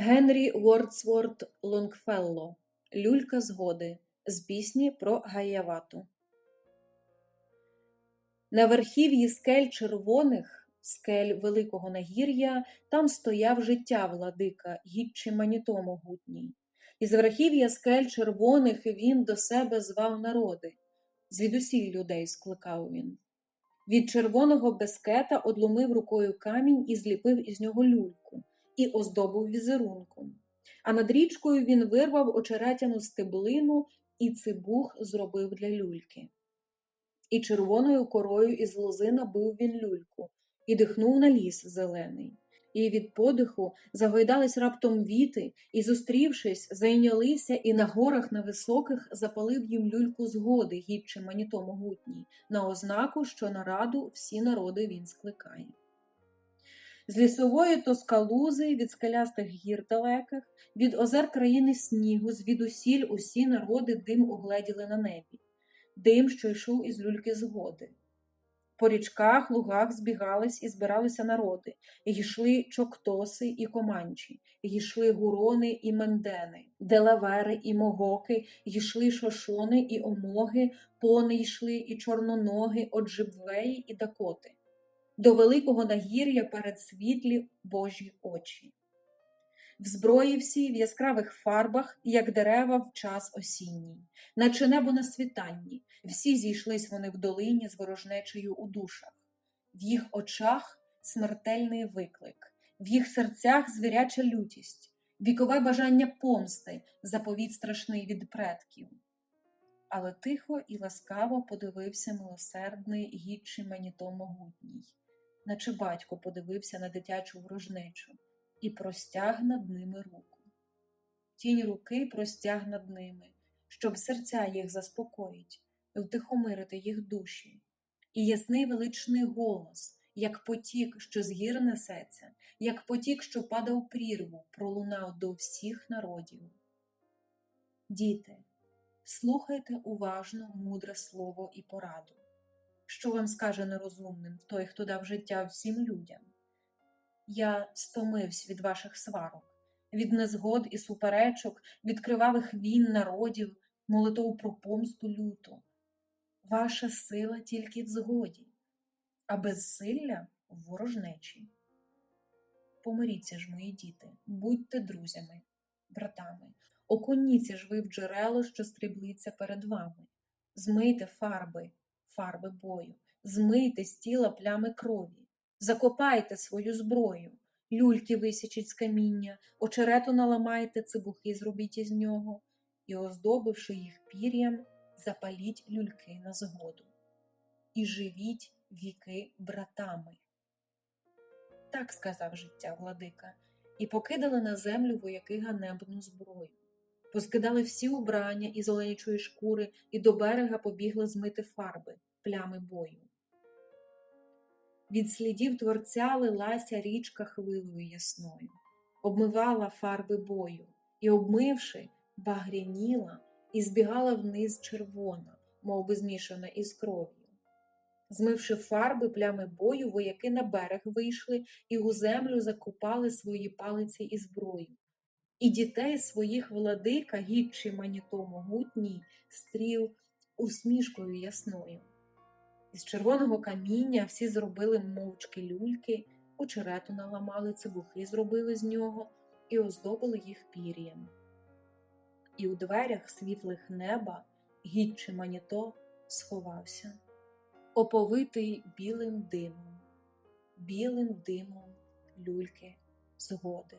Генрі Вордсворт Лонгфелло Люлька згоди з пісні про Гаявату. На верхів'ї скель червоних, скель Великого Нагір'я, там стояв життя владика, гідчий маніто могутній. Із верхів'я скель червоних він до себе звав народи, звідусіль людей скликав він. Від червоного бескета одломив рукою камінь і зліпив із нього люльку, і оздобив візерунком. А над річкою він вирвав очеретяну стеблину і цибух зробив для люльки. І червоною корою із лози набив він люльку, і дихнув на ліс зелений. І від подиху загойдались раптом віти, і, зустрівшись, зайнялися, і на горах на високих запалив їм люльку згоди, гідче маніто могутній, на ознаку, що на раду всі народи він скликає. З лісової тоскалузи, від скелястих гір далеких, від озер країни снігу, звідусіль усі народи дим угледіли на небі, дим, що йшов із люльки згоди. По річках, лугах збігались і збиралися народи, і йшли чоктоси і команчі, і йшли гурони і мендени, делавери і могоки, і йшли шошони і омоги, пони йшли і чорноноги, оджибвеї і дакоти. До великого нагір'я перед світлі Божі очі. В зброї всі в яскравих фарбах, як дерева в час осінній, наче небо на світанні, всі зійшлись вони в долині з ворожнечею у душах, в їх очах смертельний виклик, в їх серцях звіряча лютість, вікове бажання помсти, заповіт страшний від предків. Але тихо і ласкаво подивився милосердний гідчий маніто могутній, наче батько подивився на дитячу ворожнечу і простяг над ними руку. Тінь руки простяг над ними, щоб серця їх заспокоїть, втихомирити їх душі, і ясний величний голос, як потік, що з гір несеться, як потік, що падав прірву, пролунав до всіх народів. Діти, слухайте уважно мудре слово і пораду, що вам скаже нерозумним той, хто дав життя всім людям. Я стомився від ваших сварок, від незгод і суперечок, від кривавих війн народів, молитов про помсту люту. Ваша сила тільки в згоді, а безсилля в ворожнечі. Помиріться ж, мої діти, будьте друзями, братами, окуніться ж ви в джерело, що стріблиться перед вами, змийте фарби, фарби бою, змийте з тіла плями крові. Закопайте свою зброю, люльки висічіть з каміння, очерету наламайте, цибухи зробіть із нього, і, оздобивши їх пір'ям, запаліть люльки на згоду. І живіть віки братами. Так сказав життя владика, і покидали на землю вояки ганебну зброю. Поскидали всі убрання із оленячої шкури і до берега побігли змити фарби, плями бою. Від слідів творця лилася річка хвилою ясною, обмивала фарби бою і, обмивши, багряніла і збігала вниз червона, мов би змішана із кров'ю. Змивши фарби плями бою, вояки на берег вийшли і у землю закопали свої палиці і зброю. І дітей своїх владика, гідчий маніто могутній, стрів усмішкою ясною. Із червоного каміння всі зробили мовчки люльки, очерету наламали, цибухи зробили з нього і оздобили їх пір'ям. І у дверях світлих неба гідчий маніто сховався, оповитий білим димом, білим димом люльки згоди.